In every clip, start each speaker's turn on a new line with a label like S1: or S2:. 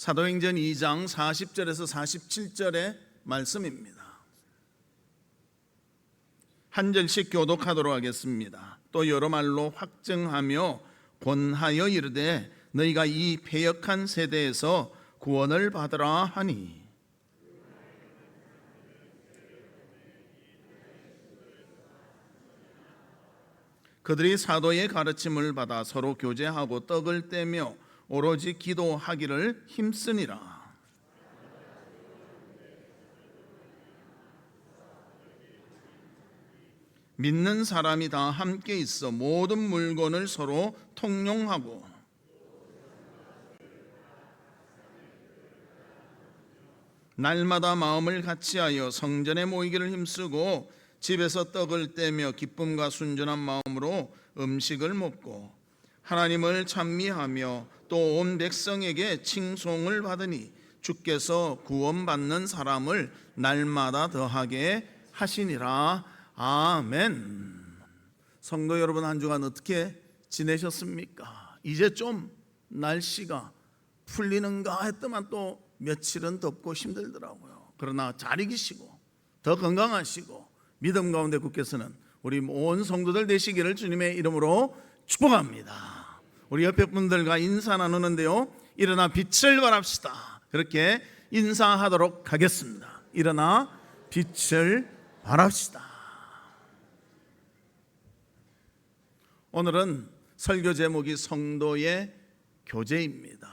S1: 사도행전 2장 40절에서 47절의 말씀입니다. 한 절씩 교독하도록 하겠습니다. 또 여러 말로 확증하며 권하여 이르되 너희가 이 패역한 세대에서 구원을 받으라 하니 그들이 사도의 가르침을 받아 서로 교제하고 떡을 떼며 오로지 기도하기를 힘쓰니라. 믿는 사람이 다 함께 있어 모든 물건을 서로 통용하고 날마다 마음을 같이하여 성전에 모이기를 힘쓰고 집에서 떡을 떼며 기쁨과 순전한 마음으로 음식을 먹고 하나님을 찬미하며 또 온 백성에게 칭송을 받으니 주께서 구원받는 사람을 날마다 더하게 하시니라 아멘. 성도 여러분 한 주간 어떻게 지내셨습니까? 이제 좀 날씨가 풀리는가 했더만 또 며칠은 덥고 힘들더라고요. 그러나 잘 이기시고 더 건강하시고 믿음 가운데 굳게서는 우리 온 성도들 되시기를 주님의 이름으로 축복합니다. 우리 옆에 분들과 인사 나누는데요. 일어나 빛을 발합시다. 그렇게 인사하도록 하겠습니다. 일어나 빛을 발합시다. 오늘은 설교 제목이 성도의 교제입니다.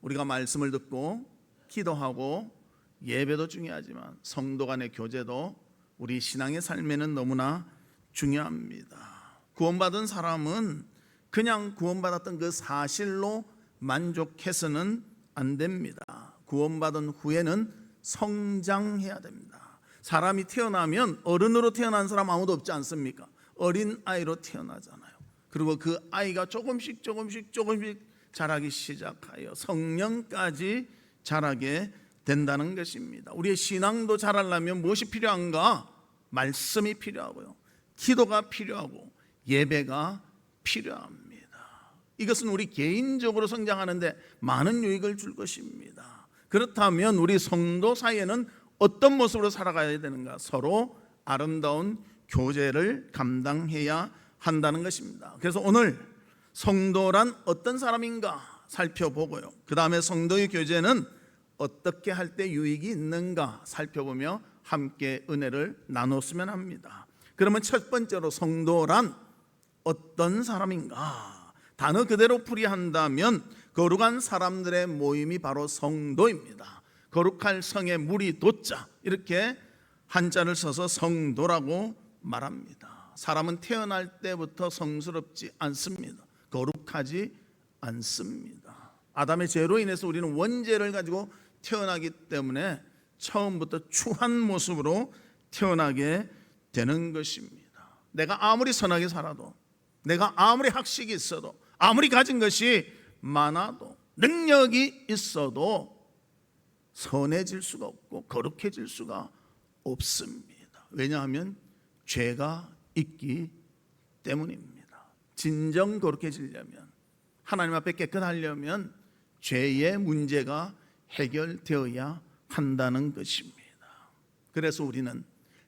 S1: 우리가 말씀을 듣고 기도하고 예배도 중요하지만 성도 간의 교제도 우리 신앙의 삶에는 너무나 중요합니다. 구원받은 사람은 그냥 구원받았던 그 사실로 만족해서는 안 됩니다. 구원받은 후에는 성장해야 됩니다. 사람이 태어나면 어른으로 태어난 사람 아무도 없지 않습니까? 어린 아이로 태어나잖아요. 그리고 그 아이가 조금씩 조금씩 조금씩 자라기 시작하여 성령까지 자라게 된다는 것입니다. 우리의 신앙도 자라려면 무엇이 필요한가? 말씀이 필요하고요. 기도가 필요하고 예배가 필요합니다. 이것은 우리 개인적으로 성장하는데 많은 유익을 줄 것입니다. 그렇다면 우리 성도 사이에는 어떤 모습으로 살아가야 되는가? 서로 아름다운 교제를 감당해야 한다는 것입니다. 그래서 오늘 성도란 어떤 사람인가 살펴보고요. 그 다음에 성도의 교제는 어떻게 할 때 유익이 있는가 살펴보며 함께 은혜를 나눴으면 합니다. 그러면 첫 번째로 성도란 어떤 사람인가? 단어 그대로 풀이한다면 거룩한 사람들의 모임이 바로 성도입니다. 거룩할 성의 물이 도자 이렇게 한자를 써서 성도라고 말합니다. 사람은 태어날 때부터 성스럽지 않습니다. 거룩하지 않습니다. 아담의 죄로 인해서 우리는 원죄를 가지고 태어나기 때문에 처음부터 추한 모습으로 태어나게 되는 것입니다. 내가 아무리 선하게 살아도 내가 아무리 학식이 있어도 아무리 가진 것이 많아도 능력이 있어도 선해질 수가 없고 거룩해질 수가 없습니다. 왜냐하면 죄가 있기 때문입니다. 진정 거룩해지려면 하나님 앞에 깨끗하려면 죄의 문제가 해결되어야 한다는 것입니다. 그래서 우리는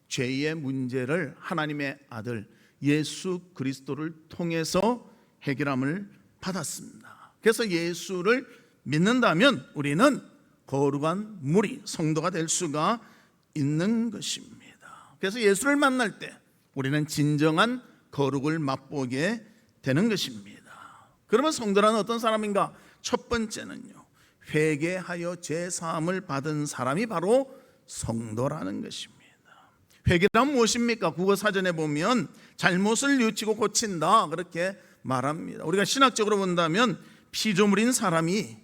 S1: 죄의 문제를 하나님의 아들 예수 그리스도를 통해서 해결함을 받았습니다. 그래서 예수를 믿는다면 우리는 거룩한 무리 성도가 될 수가 있는 것입니다. 그래서 예수를 만날 때 우리는 진정한 거룩을 맛보게 되는 것입니다. 그러면 성도라는 어떤 사람인가? 첫 번째는요. 회개하여 제 사함을 받은 사람이 바로 성도라는 것입니다. 회개란 무엇입니까? 국어 사전에 보면 잘못을 뉘우치고 고친다 그렇게 말합니다. 우리가 신학적으로 본다면 피조물인 사람이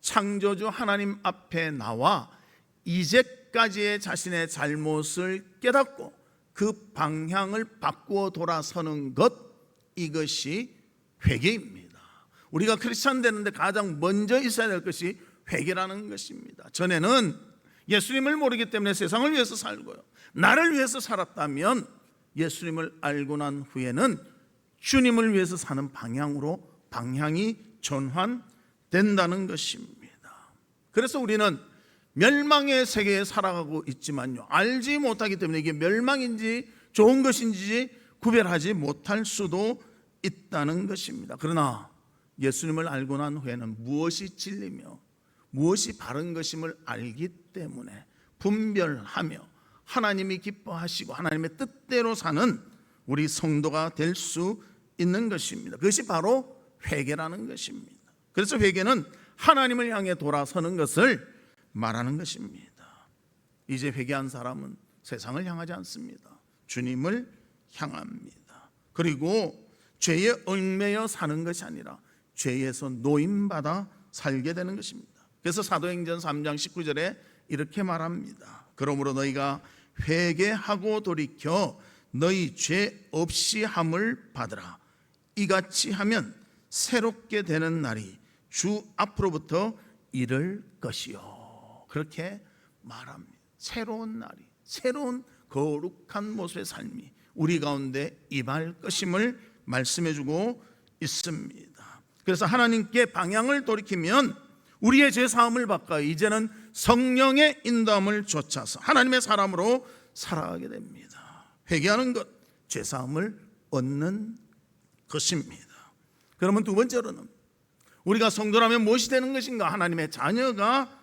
S1: 창조주 하나님 앞에 나와 이제까지의 자신의 잘못을 깨닫고 그 방향을 바꾸어 돌아서는 것 이것이 회개입니다. 우리가 크리스찬 되는데 가장 먼저 있어야 될 것이 회개라는 것입니다. 전에는 예수님을 모르기 때문에 세상을 위해서 살고요. 나를 위해서 살았다면 예수님을 알고 난 후에는 주님을 위해서 사는 방향으로 방향이 전환된다는 것입니다. 그래서 우리는 멸망의 세계에 살아가고 있지만요. 알지 못하기 때문에 이게 멸망인지 좋은 것인지 구별하지 못할 수도 있다는 것입니다. 그러나 예수님을 알고 난 후에는 무엇이 진리며 무엇이 바른 것임을 알기 때문에 분별하며 하나님이 기뻐하시고 하나님의 뜻대로 사는 우리 성도가 될 수 있는 것입니다. 그것이 바로 회개라는 것입니다. 그래서 회개는 하나님을 향해 돌아서는 것을 말하는 것입니다. 이제 회개한 사람은 세상을 향하지 않습니다. 주님을 향합니다. 그리고 죄에 얽매여 사는 것이 아니라 죄에서 노임받아 살게 되는 것입니다. 그래서 사도행전 3장 19절에 이렇게 말합니다. 그러므로 너희가 회개하고 돌이켜 너희 죄 없이 함을 받으라. 이같이 하면 새롭게 되는 날이 주 앞으로부터 이를 것이요. 그렇게 말합니다. 새로운 날이, 새로운 거룩한 모습의 삶이 우리 가운데 임할 것임을 말씀해주고 있습니다. 그래서 하나님께 방향을 돌이키면 우리의 죄 사함을 바꿔 이제는 성령의 인도함을 쫓아서 하나님의 사람으로 살아가게 됩니다. 회개하는 것, 죄 사함을 얻는 것입니다. 그러면 두 번째로는 우리가 성도라면 무엇이 되는 것인가? 하나님의 자녀가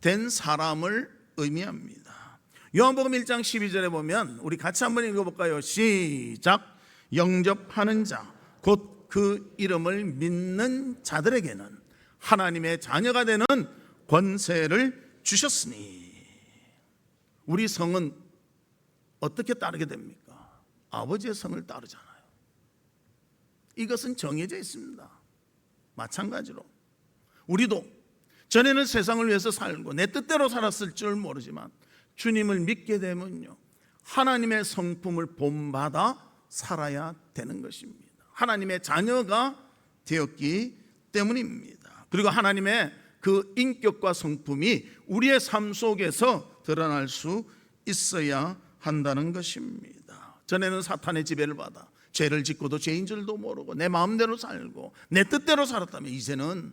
S1: 된 사람을 의미합니다. 요한복음 1장 12절에 보면 우리 같이 한번 읽어볼까요? 시작. 영접하는 자, 곧 그 이름을 믿는 자들에게는 하나님의 자녀가 되는 권세를 주셨으니 우리 성은 어떻게 따르게 됩니까? 아버지의 성을 따르잖아요. 이것은 정해져 있습니다. 마찬가지로 우리도 전에는 세상을 위해서 살고 내 뜻대로 살았을 줄 모르지만 주님을 믿게 되면요 하나님의 성품을 본받아 살아야 되는 것입니다. 하나님의 자녀가 되었기 때문입니다. 그리고 하나님의 그 인격과 성품이 우리의 삶 속에서 드러날 수 있어야 한다는 것입니다. 전에는 사탄의 지배를 받아 죄를 짓고도 죄인 줄도 모르고 내 마음대로 살고 내 뜻대로 살았다면 이제는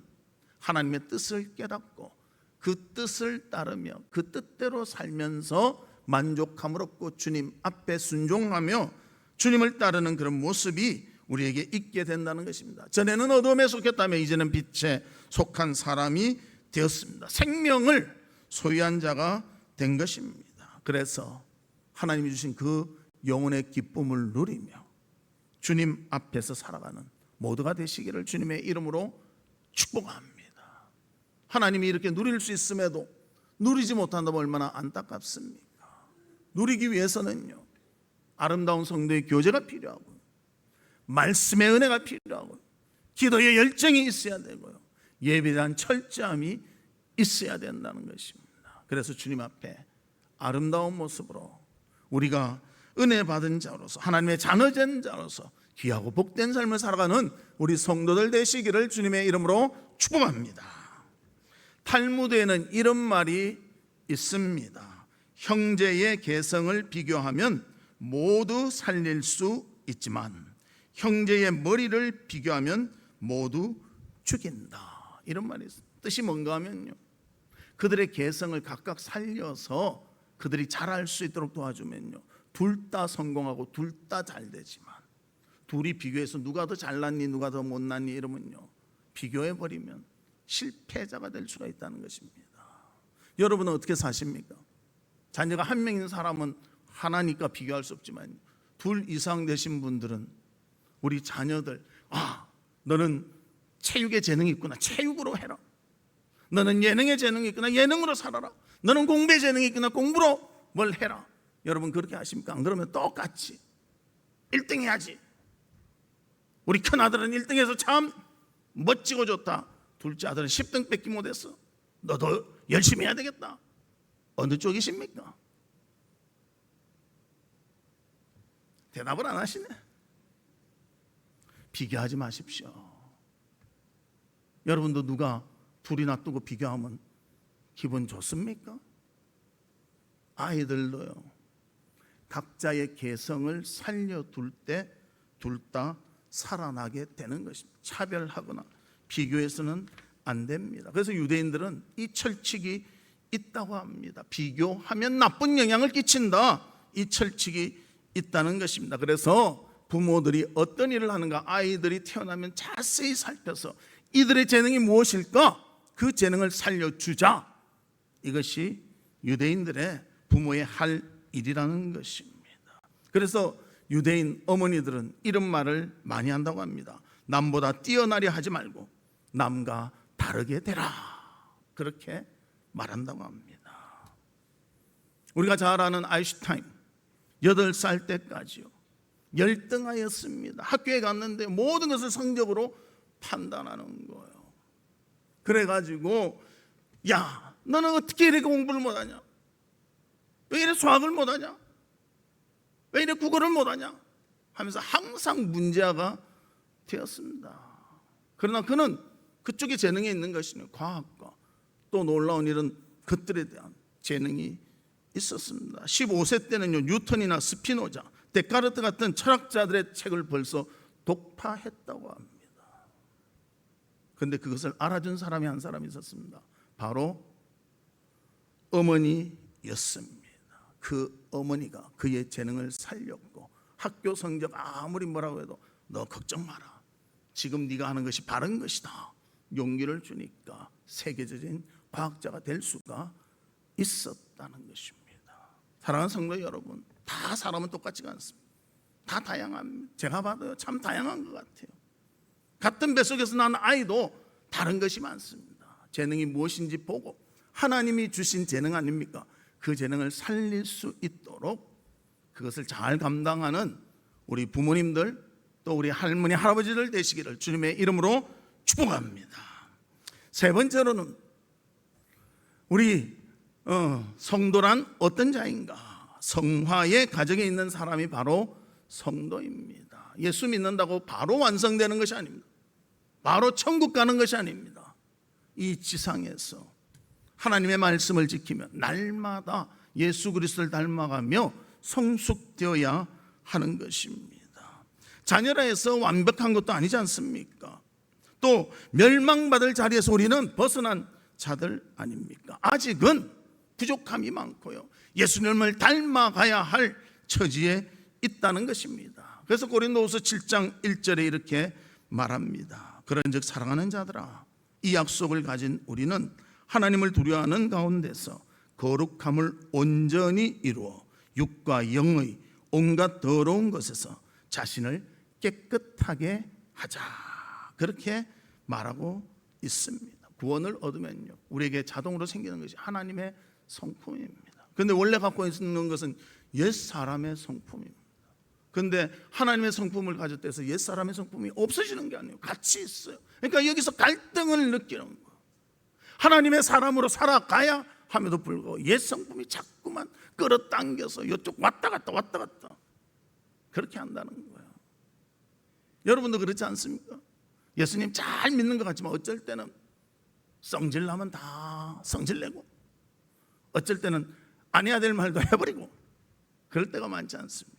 S1: 하나님의 뜻을 깨닫고 그 뜻을 따르며 그 뜻대로 살면서 만족함을 얻고 주님 앞에 순종하며 주님을 따르는 그런 모습이 우리에게 있게 된다는 것입니다. 전에는 어둠에 속했다면 이제는 빛에 속한 사람이 되었습니다. 생명을 소유한 자가 된 것입니다. 그래서 하나님이 주신 그 영혼의 기쁨을 누리며 주님 앞에서 살아가는 모두가 되시기를 주님의 이름으로 축복합니다. 하나님이 이렇게 누릴 수 있음에도 누리지 못한다면 얼마나 안타깝습니까? 누리기 위해서는요, 아름다운 성도의 교제가 필요하고, 말씀의 은혜가 필요하고, 기도의 열정이 있어야 되고요, 예배에 대한 철저함이 있어야 된다는 것입니다. 그래서 주님 앞에 아름다운 모습으로 우리가 은혜 받은 자로서 하나님의 자녀된 자로서 귀하고 복된 삶을 살아가는 우리 성도들 되시기를 주님의 이름으로 축복합니다. 탈무드에는 이런 말이 있습니다. 형제의 개성을 비교하면 모두 살릴 수 있지만 형제의 머리를 비교하면 모두 죽인다. 이런 말이. 뜻이 뭔가 하면요. 그들의 개성을 각각 살려서 그들이 잘할 수 있도록 도와주면요. 둘 다 성공하고 둘 다 잘 되지만 둘이 비교해서 누가 더 잘났니 누가 더 못났니 이러면요. 비교해 버리면 실패자가 될 수가 있다는 것입니다. 여러분은 어떻게 사십니까? 자녀가 한 명인 사람은 하나니까 비교할 수 없지만 둘 이상 되신 분들은 우리 자녀들 아 너는 체육에 재능이 있구나 체육으로 해라 너는 예능에 재능이 있구나 예능으로 살아라 너는 공부에 재능이 있구나 공부로 뭘 해라 여러분 그렇게 하십니까? 안 그러면 똑같이 1등 해야지 우리 큰아들은 1등 해서 참 멋지고 좋다 둘째 아들은 10등 뺏기 못했어 너도 열심히 해야 되겠다 어느 쪽이십니까? 대답을 안 하시네 비교하지 마십시오 여러분도 누가 둘이 놔두고 비교하면 기분 좋습니까? 아이들도요. 각자의 개성을 살려둘 때 둘 다 살아나게 되는 것입니다. 차별하거나 비교해서는 안 됩니다. 그래서 유대인들은 이 철칙이 있다고 합니다. 비교하면 나쁜 영향을 끼친다. 이 철칙이 있다는 것입니다. 그래서 부모들이 어떤 일을 하는가 아이들이 태어나면 자세히 살펴서 이들의 재능이 무엇일까? 그 재능을 살려주자. 이것이 유대인들의 부모의 할 일이라는 것입니다. 그래서 유대인 어머니들은 이런 말을 많이 한다고 합니다. 남보다 뛰어나려 하지 말고 남과 다르게 되라. 그렇게 말한다고 합니다. 우리가 잘 아는 아인슈타인 8살 때까지요. 열등하였습니다. 학교에 갔는데 모든 것을 성적으로 판단하는 거예요. 그래 가지고 야 너는 어떻게 이렇게 공부를 못 하냐? 왜 이래 수학을 못하냐? 왜 이래 국어를 못하냐? 하면서 항상 문제가 되었습니다. 그러나 그는 그쪽에 재능이 있는 것이니 과학과 또 놀라운 일은 그들에 대한 재능이 있었습니다. 15세 때는요 뉴턴이나 스피노자, 데카르트 같은 철학자들의 책을 벌써 독파했다고 합니다. 그런데 그것을 알아준 사람이 한 사람이 있었습니다. 바로 어머니였습니다. 그 어머니가 그의 재능을 살렸고 학교 성적 아무리 뭐라고 해도 너 걱정 마라. 지금 네가 하는 것이 바른 것이다. 용기를 주니까 세계적인 과학자가 될 수가 있었다는 것입니다. 사랑하는 성도 여러분, 다 사람은 똑같지가 않습니다. 다 다양합니다. 제가 봐도요, 참 다양한 것 같아요. 같은 뱃속에서 난 아이도 다른 것이 많습니다. 재능이 무엇인지 보고 하나님이 주신 재능 아닙니까? 그 재능을 살릴 수 있도록 그것을 잘 감당하는 우리 부모님들 또 우리 할머니 할아버지들 되시기를 주님의 이름으로 축복합니다. 세 번째로는 우리 어, 성도란 어떤 자인가? 성화의 가정에 있는 사람이 바로 성도입니다. 예수 믿는다고 바로 완성되는 것이 아닙니다. 바로 천국 가는 것이 아닙니다. 이 지상에서 하나님의 말씀을 지키며 날마다 예수 그리스도를 닮아가며 성숙되어야 하는 것입니다. 자녀라 해서 완벽한 것도 아니지 않습니까? 또 멸망받을 자리에서 우리는 벗어난 자들 아닙니까? 아직은 부족함이 많고요. 예수님을 닮아가야 할 처지에 있다는 것입니다. 그래서 고린도후서 7장 1절에 이렇게 말합니다. 그런즉 사랑하는 자들아 이 약속을 가진 우리는 하나님을 두려워하는 가운데서 거룩함을 온전히 이루어 육과 영의 온갖 더러운 것에서 자신을 깨끗하게 하자. 그렇게 말하고 있습니다. 구원을 얻으면요. 우리에게 자동으로 생기는 것이 하나님의 성품입니다. 그런데 원래 갖고 있는 것은 옛 사람의 성품입니다. 그런데 하나님의 성품을 가졌대서 옛 사람의 성품이 없어지는 게 아니에요. 같이 있어요. 그러니까 여기서 갈등을 느끼는 거예요. 하나님의 사람으로 살아가야 함에도 불구하고 옛 성품이 자꾸만 끌어당겨서 이쪽 왔다 갔다 왔다 갔다 그렇게 한다는 거예요. 여러분도 그렇지 않습니까? 예수님 잘 믿는 것 같지만 어쩔 때는 성질 나면 다 성질 내고 어쩔 때는 안 해야 될 말도 해버리고 그럴 때가 많지 않습니다.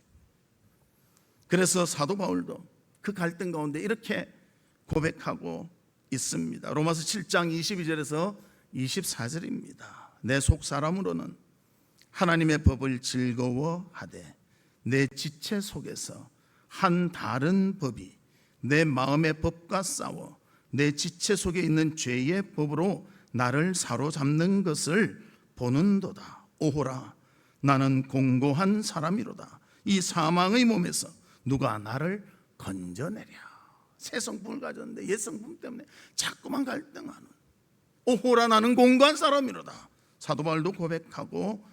S1: 그래서 사도 바울도 그 갈등 가운데 이렇게 고백하고 있습니다. 로마서 7장 22절에서 24절입니다. 내 속 사람으로는 하나님의 법을 즐거워하되 내 지체 속에서 한 다른 법이 내 마음의 법과 싸워 내 지체 속에 있는 죄의 법으로 나를 사로잡는 것을 보는도다. 오호라 나는 공고한 사람이로다. 이 사망의 몸에서 누가 나를 건져내랴. 새 성품을 가졌는데 옛 성품 때문에 자꾸만 갈등하는 오호라 나는 공고한 사람이로다. 사도 바울도 고백하고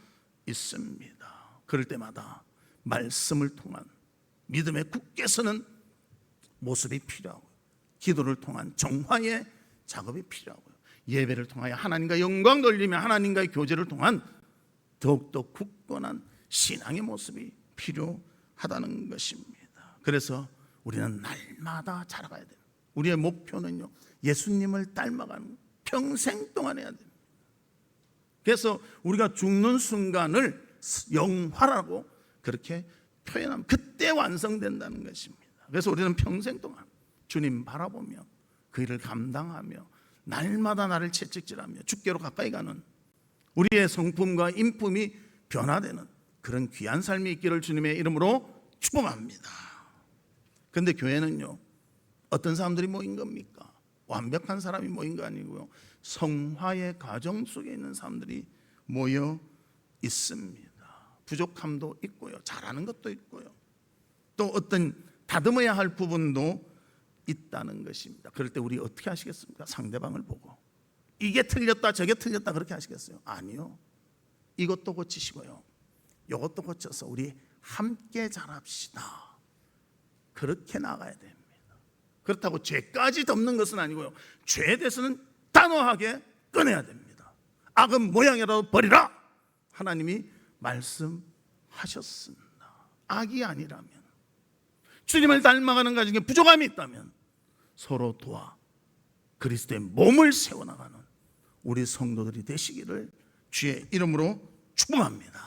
S1: 있습니다. 그럴 때마다 말씀을 통한 믿음의 굳게 서는 모습이 필요하고 기도를 통한 정화의 작업이 필요하고요. 예배를 통하여 하나님과 영광 돌리며 하나님과의 교제를 통한 더욱더 굳건한 신앙의 모습이 필요하다는 것입니다. 그래서 우리는 날마다 자라가야 돼요. 우리의 목표는요, 예수님을 닮아가는 평생 동안 해야 됩니다. 그래서 우리가 죽는 순간을 영화라고 그렇게 표현하면 그때 완성된다는 것입니다. 그래서 우리는 평생 동안 주님 바라보며 그 일을 감당하며 날마다 나를 채찍질하며 죽게로 가까이 가는 우리의 성품과 인품이 변화되는 그런 귀한 삶이 있기를 주님의 이름으로 축복합니다. 근데 교회는요. 어떤 사람들이 모인 겁니까? 완벽한 사람이 모인 거 아니고요. 성화의 가정 속에 있는 사람들이 모여 있습니다. 부족함도 있고요. 잘하는 것도 있고요. 또 어떤 다듬어야 할 부분도 있다는 것입니다. 그럴 때 우리 어떻게 하시겠습니까? 상대방을 보고 이게 틀렸다 저게 틀렸다 그렇게 하시겠어요? 아니요. 이것도 고치시고요. 이것도 고쳐서 우리 함께 잘합시다. 그렇게 나가야 됩니다. 그렇다고 죄까지 덮는 것은 아니고요. 죄에 대해서는 단호하게 끊어야 됩니다. 악은 모양이라도 버리라. 하나님이 말씀하셨습니다. 악이 아니라면 주님을 닮아가는 가정에 부족함이 있다면 서로 도와 그리스도의 몸을 세워나가는 우리 성도들이 되시기를 주의 이름으로 축복합니다.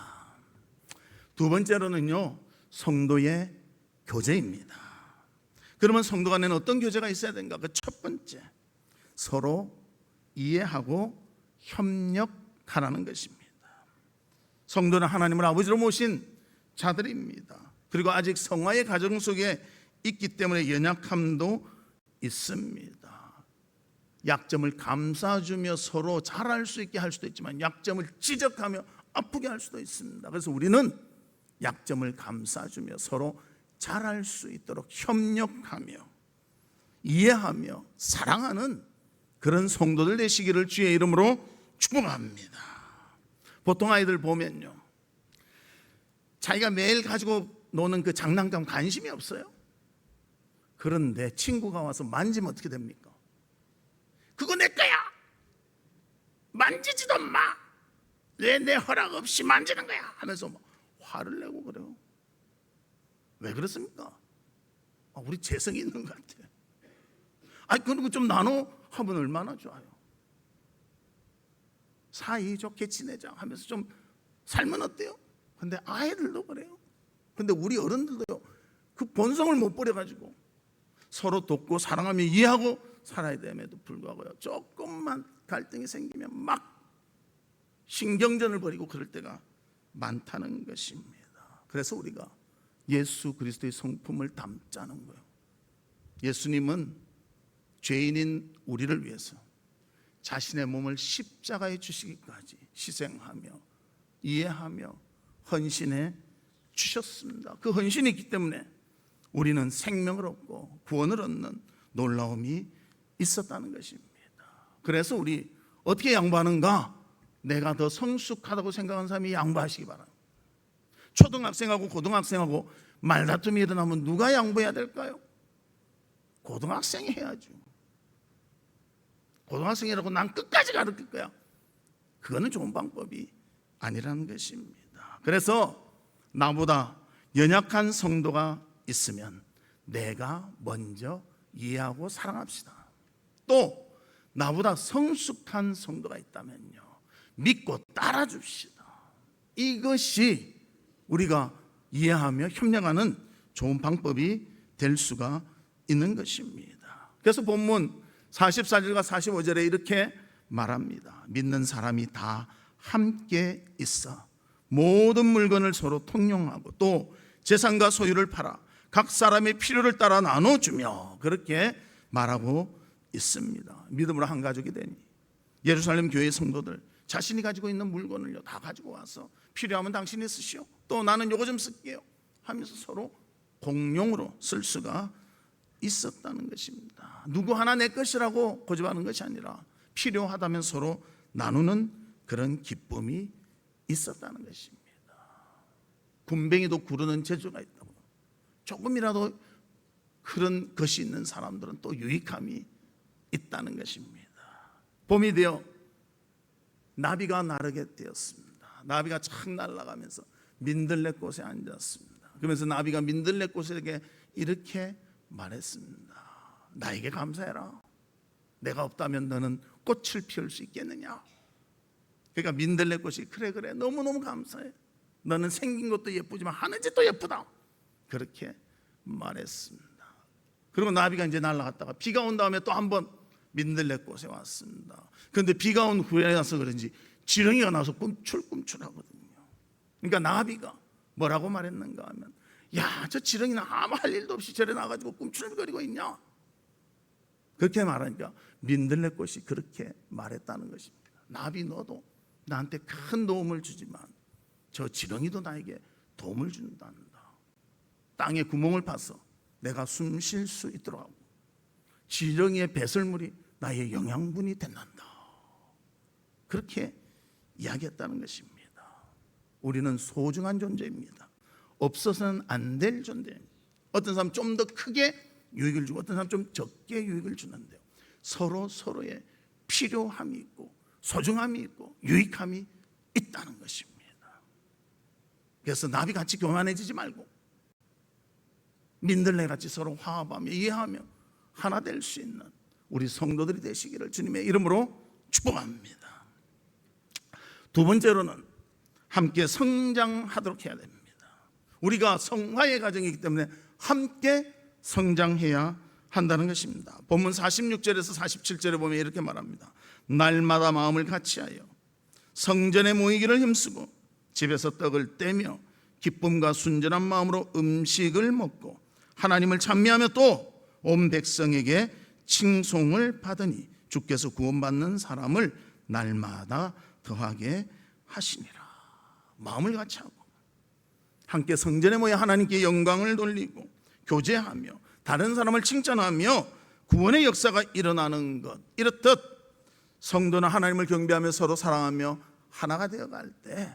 S1: 두 번째로는요, 성도의 교제입니다. 그러면 성도 간에는 어떤 교제가 있어야 되는가? 그 첫 번째, 서로 이해하고 협력하라는 것입니다. 성도는 하나님을 아버지로 모신 자들입니다. 그리고 아직 성화의 가정 속에 있기 때문에 연약함도 있습니다. 약점을 감싸주며 서로 잘할 수 있게 할 수도 있지만 약점을 지적하며 아프게 할 수도 있습니다. 그래서 우리는 약점을 감싸주며 서로 잘할 수 있도록 협력하며 이해하며 사랑하는 그런 성도들 되시기를 주의 이름으로 축복합니다. 보통 아이들 보면요. 자기가 매일 가지고 노는 그 장난감 관심이 없어요. 그런데 친구가 와서 만지면 어떻게 됩니까? 그거 내 거야. 만지지도 마. 왜 내 허락 없이 만지는 거야? 하면서 막 화를 내고 그래요. 왜 그렇습니까? 아, 우리 재성이 있는 것 같아. 아니 그런 거 좀 나눠 하면 얼마나 좋아요. 사이 좋게 지내자 하면서 좀 살면 어때요? 근데 아이들도 그래요. 근데 우리 어른들도요. 그 본성을 못 버려가지고 서로 돕고 사랑하며 이해하고 살아야 됨에도 불구하고요. 조금만 갈등이 생기면 막 신경전을 벌이고 그럴 때가 많다는 것입니다. 그래서 우리가 예수 그리스도의 성품을 담자는 거예요. 예수님은 죄인인 우리를 위해서 자신의 몸을 십자가에 주시기까지 희생하며 이해하며 헌신해 주셨습니다. 그 헌신이 있기 때문에 우리는 생명을 얻고 구원을 얻는 놀라움이 있었다는 것입니다. 그래서 우리 어떻게 양보하는가? 내가 더 성숙하다고 생각하는 사람이 양보하시기 바랍니다. 초등학생하고 고등학생하고 말다툼이 일어나면 누가 양보해야 될까요? 고등학생이 해야죠. 고등학생이라고 난 끝까지 가르칠 거야. 그거는 좋은 방법이 아니라는 것입니다. 그래서 나보다 연약한 성도가 있으면 내가 먼저 이해하고 사랑합시다. 또 나보다 성숙한 성도가 있다면요. 믿고 따라줍시다. 이것이 우리가 이해하며 협력하는 좋은 방법이 될 수가 있는 것입니다. 그래서 본문 44절과 45절에 이렇게 말합니다. 믿는 사람이 다 함께 있어 모든 물건을 서로 통용하고 또 재산과 소유를 팔아 각 사람의 필요를 따라 나눠주며 그렇게 말하고 있습니다. 믿음으로 한 가족이 되니 예루살렘 교회 성도들 자신이 가지고 있는 물건을요 다 가지고 와서 필요하면 당신이 쓰시오. 또 나는 요거 좀 쓸게요. 하면서 서로 공용으로 쓸 수가 있었다는 것입니다. 누구 하나 내 것이라고 고집하는 것이 아니라 필요하다면 서로 나누는 그런 기쁨이 있었다는 것입니다. 군뱅이도 구르는 재주가 있다고. 조금이라도 그런 것이 있는 사람들은 또 유익함이 있다는 것입니다. 봄이 되어 나비가 나르게 되었습니다. 나비가 착 날아가면서 민들레꽃에 앉았습니다. 그러면서 나비가 민들레꽃에게 이렇게 말했습니다. 나에게 감사해라. 내가 없다면 너는 꽃을 피울 수 있겠느냐? 그러니까 민들레꽃이 그래 그래 너무너무 감사해. 너는 생긴 것도 예쁘지만 하는 짓도 예쁘다. 그렇게 말했습니다. 그리고 나비가 이제 날아갔다가 비가 온 다음에 또 한 번 민들레 꽃에 왔습니다. 그런데 비가 온 후에라서 그런지 지렁이가 나서 꿈출꿈출 하거든요. 그러니까 나비가 뭐라고 말했는가 하면 야 저 지렁이는 아무 할 일도 없이 저래 나가지고 꿈출거리고 있냐 그렇게 말하니까 민들레 꽃이 그렇게 말했다는 것입니다. 나비 너도 나한테 큰 도움을 주지만 저 지렁이도 나에게 도움을 준단다. 땅에 구멍을 파서 내가 숨 쉴 수 있도록 하고 지렁이의 배설물이 나의 영양분이 된단다. 그렇게 이야기했다는 것입니다. 우리는 소중한 존재입니다. 없어서는 안 될 존재입니다. 어떤 사람 좀 더 크게 유익을 주고 어떤 사람 좀 적게 유익을 주는데요. 서로 서로의 필요함이 있고 소중함이 있고 유익함이 있다는 것입니다. 그래서 나비 같이 교만해지지 말고 민들레 같이 서로 화합하며 이해하며 하나 될 수 있는 우리 성도들이 되시기를 주님의 이름으로 축복합니다. 두 번째로는 함께 성장하도록 해야 됩니다. 우리가 성화의 과정이기 때문에 함께 성장해야 한다는 것입니다. 본문 46절에서 47절에 보면 이렇게 말합니다. 날마다 마음을 같이하여 성전에 모이기를 힘쓰고 집에서 떡을 떼며 기쁨과 순전한 마음으로 음식을 먹고 하나님을 찬미하며 또 온 백성에게 칭송을 받으니 주께서 구원받는 사람을 날마다 더하게 하시니라. 마음을 같이 하고 함께 성전에 모여 하나님께 영광을 돌리고 교제하며 다른 사람을 칭찬하며 구원의 역사가 일어나는 것 이렇듯 성도는 하나님을 경배하며 서로 사랑하며 하나가 되어갈 때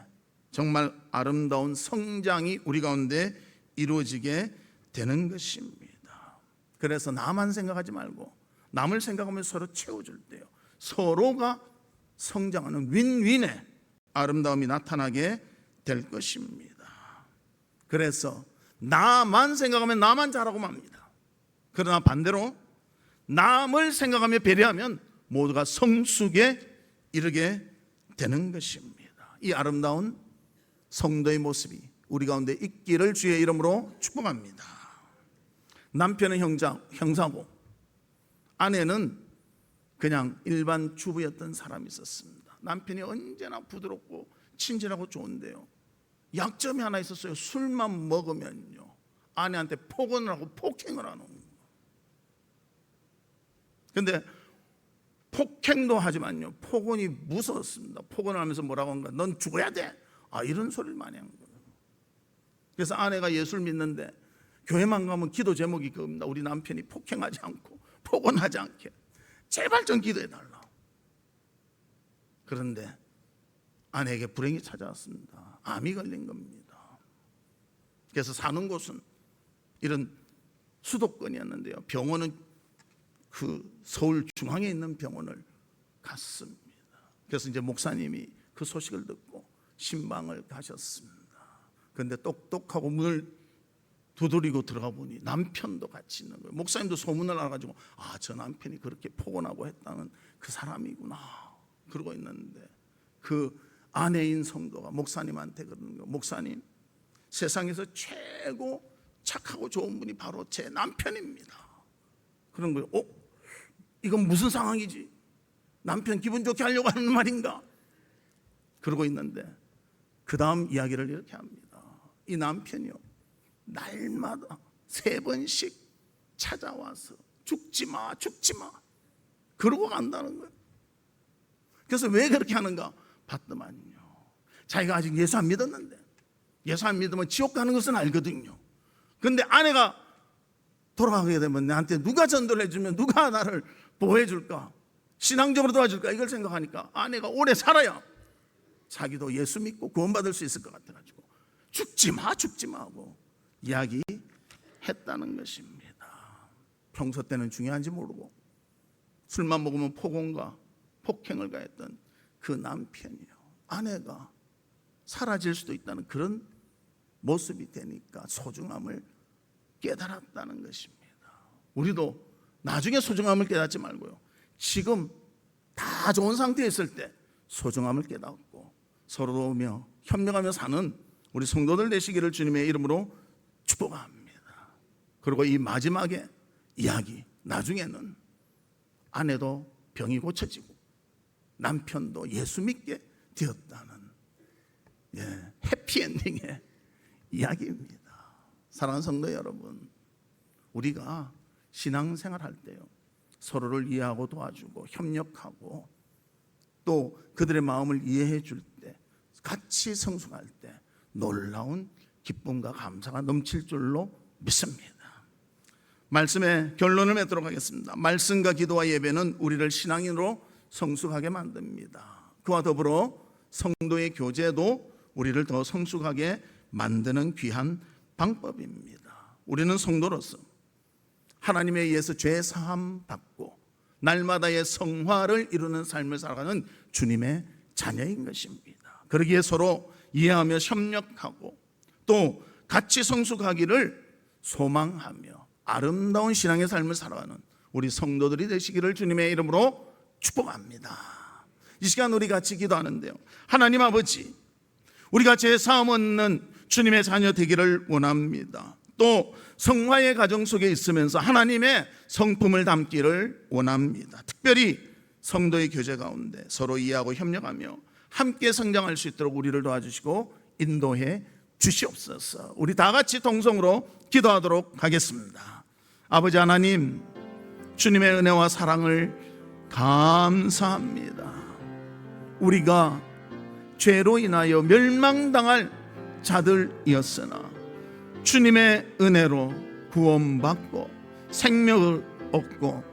S1: 정말 아름다운 성장이 우리 가운데 이루어지게 되는 것입니다. 그래서 나만 생각하지 말고 남을 생각하며 서로 채워줄 때요. 서로가 성장하는 윈윈의 아름다움이 나타나게 될 것입니다. 그래서 나만 생각하면 나만 잘하고 맙니다. 그러나 반대로 남을 생각하며 배려하면 모두가 성숙에 이르게 되는 것입니다. 이 아름다운 성도의 모습이 우리 가운데 있기를 주의 이름으로 축복합니다. 남편은 형자, 형사고 아내는 그냥 일반 주부였던 사람이 있었습니다. 남편이 언제나 부드럽고 친절하고 좋은데요. 약점이 하나 있었어요. 술만 먹으면요. 아내한테 폭언을 하고 폭행을 하는. 근데 폭행도 하지만요. 폭언이 무서웠습니다. 폭언을 하면서 뭐라고 한가? 넌 죽어야 돼. 아, 이런 소리를 많이 한 거예요. 그래서 아내가 예수를 믿는데 교회만 가면 기도 제목이 그겁니다. 우리 남편이 폭행하지 않고 폭언하지 않게 제발 좀 기도해 달라. 그런데 아내에게 불행이 찾아왔습니다. 암이 걸린 겁니다. 그래서 사는 곳은 이런 수도권이었는데요. 병원은 그 서울 중앙에 있는 병원을 갔습니다. 그래서 이제 목사님이 그 소식을 듣고 신방을 가셨습니다. 그런데 똑똑하고 문을 두드리고 들어가 보니 남편도 같이 있는 거예요. 목사님도 소문을 알아가지고 아 저 남편이 그렇게 폭언하고 했다는 그 사람이구나 그러고 있는데 그 아내인 성도가 목사님한테 그러는 거예요. 목사님 세상에서 최고 착하고 좋은 분이 바로 제 남편입니다. 그런 거예요. 어? 이건 무슨 상황이지? 남편 기분 좋게 하려고 하는 말인가? 그러고 있는데 그 다음 이야기를 이렇게 합니다. 이 남편이요. 날마다 세 번씩 찾아와서 죽지 마, 죽지 마. 그러고 간다는 거예요. 그래서 왜 그렇게 하는가? 봤더만요. 자기가 아직 예수 안 믿었는데 예수 안 믿으면 지옥 가는 것은 알거든요. 근데 아내가 돌아가게 되면 나한테 누가 전도를 해주면 누가 나를 보호해 줄까? 신앙적으로 도와줄까? 이걸 생각하니까 아내가 오래 살아야 자기도 예수 믿고 구원받을 수 있을 것 같아가지고 죽지 마, 죽지 마 하고 이야기했다는 것입니다. 평소 때는 중요한지 모르고 술만 먹으면 폭언과 폭행을 가했던 그 남편이요. 아내가 사라질 수도 있다는 그런 모습이 되니까 소중함을 깨달았다는 것입니다. 우리도 나중에 소중함을 깨닫지 말고요. 지금 다 좋은 상태에 있을 때 소중함을 깨닫고 서로 도우며 협력하며 사는 우리 성도들 되시기를 주님의 이름으로 축복합니다. 그리고 이 마지막에 이야기 나중에는 아내도 병이 고쳐지고 남편도 예수 믿게 되었다는 예, 해피엔딩의 이야기입니다. 사랑하는 성도 여러분, 우리가 신앙생활 할 때요 서로를 이해하고 도와주고 협력하고 또 그들의 마음을 이해해 줄 때 같이 성숙할 때 놀라운 기쁨과 감사가 넘칠 줄로 믿습니다. 말씀의 결론을 맺도록 하겠습니다. 말씀과 기도와 예배는 우리를 신앙인으로 성숙하게 만듭니다. 그와 더불어 성도의 교제도 우리를 더 성숙하게 만드는 귀한 방법입니다. 우리는 성도로서 하나님에 의해서 죄 사함 받고 날마다의 성화를 이루는 삶을 살아가는 주님의 자녀인 것입니다. 그러기에 서로 이해하며 협력하고 또 같이 성숙하기를 소망하며 아름다운 신앙의 삶을 살아가는 우리 성도들이 되시기를 주님의 이름으로 축복합니다. 이 시간 우리 같이 기도하는데요. 하나님 아버지, 우리가 제 사함 없는 주님의 자녀 되기를 원합니다. 또 성화의 가정 속에 있으면서 하나님의 성품을 담기를 원합니다. 특별히 성도의 교제 가운데 서로 이해하고 협력하며 함께 성장할 수 있도록 우리를 도와주시고 인도해 주시옵소서. 우리 다 같이 동성으로 기도하도록 하겠습니다. 아버지 하나님, 주님의 은혜와 사랑을 감사합니다. 우리가 죄로 인하여 멸망당할 자들이었으나 주님의 은혜로 구원받고 생명을 얻고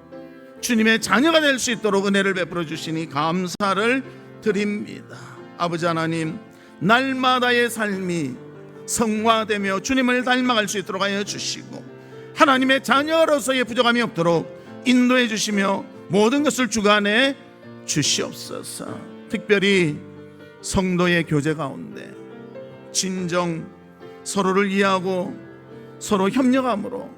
S1: 주님의 자녀가 될 수 있도록 은혜를 베풀어 주시니 감사를 드립니다. 아버지 하나님, 날마다의 삶이 성화되며 주님을 닮아갈 수 있도록 하여 주시고 하나님의 자녀로서의 부족함이 없도록 인도해 주시며 모든 것을 주관해 주시옵소서. 특별히 성도의 교제 가운데 진정 서로를 이해하고 서로 협력함으로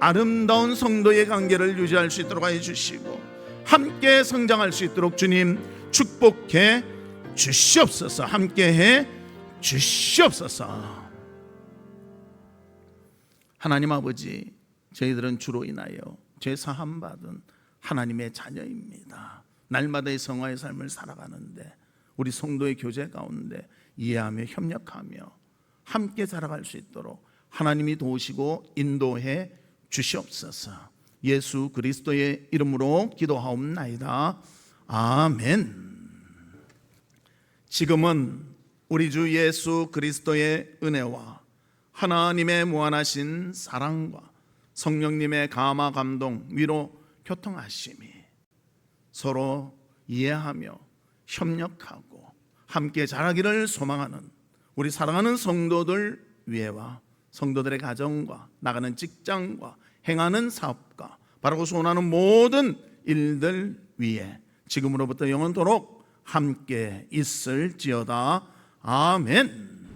S1: 아름다운 성도의 관계를 유지할 수 있도록 하여 주시고 함께 성장할 수 있도록 주님 축복해 주시옵소서. 함께 해 주시옵소서. 하나님 아버지, 저희들은 주로 인하여 죄 사함 받은 하나님의 자녀입니다. 날마다의 성화의 삶을 살아가는데 우리 성도의 교제 가운데 이해하며 협력하며 함께 살아갈 수 있도록 하나님이 도우시고 인도해 주시옵소서. 예수 그리스도의 이름으로 기도하옵나이다. 아멘. 지금은 우리 주 예수 그리스도의 은혜와 하나님의 무한하신 사랑과 성령님의 감화 감동 위로 교통하심이 서로 이해하며 협력하고 함께 자라기를 소망하는 우리 사랑하는 성도들 위에와 성도들의 가정과 나가는 직장과 행하는 사업과 바라고 소원하는 모든 일들 위에 지금으로부터 영원토록 함께 있을지어다 아멘.